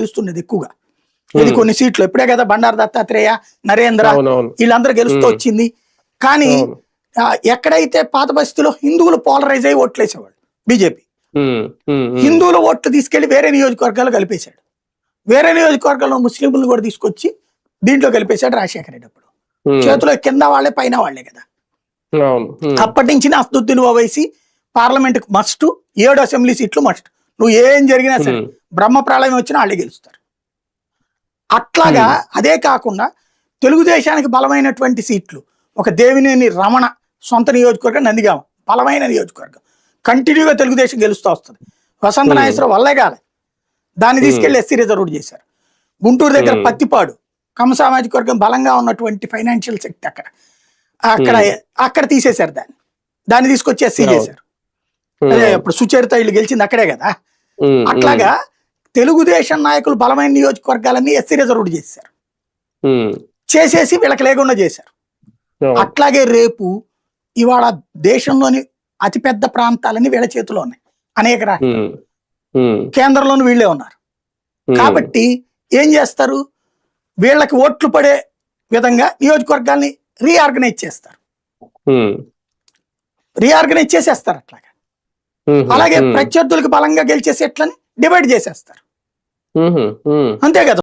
గెలుస్తుండేది ఎక్కువగా. ఇది కొన్ని సీట్లు ఇప్పుడే కదా బండారు దత్తాత్రేయ నరేంద్ర వీళ్ళందరూ గెలుస్తూ. వచ్చింది. కానీ ఎక్కడైతే పాత బస్తీలో హిందువులు పోలరైజ్ అయ్యి ఓట్లేసేవాళ్ళు బీజేపీ. హిందువుల ఓట్లు తీసుకెళ్ళి వేరే నియోజకవర్గాలు కలిపేశాడు. వేరే నియోజకవర్గంలో ముస్లింలను కూడా తీసుకొచ్చి దీంట్లో కలిపేశాడు రాజశేఖర రెడ్డి అప్పుడు. చేతిలో కింద వాళ్ళే పైన వాళ్ళే కదా. అప్పటి నుంచి అసదుద్దీన్ ఓవైసీ పార్లమెంట్ మస్ట్ ఏడు అసెంబ్లీ సీట్లు మస్ట్. నువ్వు ఏం జరిగినా సరే బ్రహ్మ ప్రళయం వచ్చినా వాళ్ళే గెలుస్తారు. అట్లాగా అదే కాకుండా తెలుగుదేశానికి బలమైనటువంటి సీట్లు ఒక దేవినేని రమణ సొంత నియోజకవర్గం నందిగామ బలమైన నియోజకవర్గం. కంటిన్యూగా తెలుగుదేశం గెలుస్తూ వస్తుంది. వసంత. నాగేశ్వరం వల్లే కాలే. దాన్ని తీసుకెళ్ళి ఎస్సీ రిజర్వ్ చేశారు. గుంటూరు దగ్గర. పత్తిపాడు కమ సామాజిక వర్గం బలంగా ఉన్నటువంటి ఫైనాన్షియల్ శక్తి అక్కడ. అక్కడ అక్కడ తీసేశారు దాన్ని. దాన్ని తీసుకొచ్చి ఎస్సీ. చేశారు. అదే ఇప్పుడు సుచరిత ఇల్లు గెలిచింది అక్కడే కదా. అట్లాగా తెలుగుదేశం నాయకులు బలమైన నియోజకవర్గాలన్నీ ఎస్సీ రిజర్వ్డ్ చేశారు. చేసేసి వీళ్ళకి లేకుండా చేశారు. అట్లాగే రేపు ఇవాళ దేశంలోని అతిపెద్ద ప్రాంతాలన్నీ వీళ్ళ చేతిలో ఉన్నాయి అనేక రాష్ట్రాలు. కేంద్రంలోని వీళ్ళే ఉన్నారు. కాబట్టి ఏం చేస్తారు? వీళ్ళకి ఓట్లు పడే విధంగా నియోజకవర్గాల్ని రీఆర్గనైజ్ చేస్తారు. రీఆర్గనైజ్ చేసేస్తారు అట్లాగా. అలాగే ప్రత్యర్థులకు బలంగా గెలిచేసేట్లని డివైడ్ చేసేస్తారు. అంతే కదా?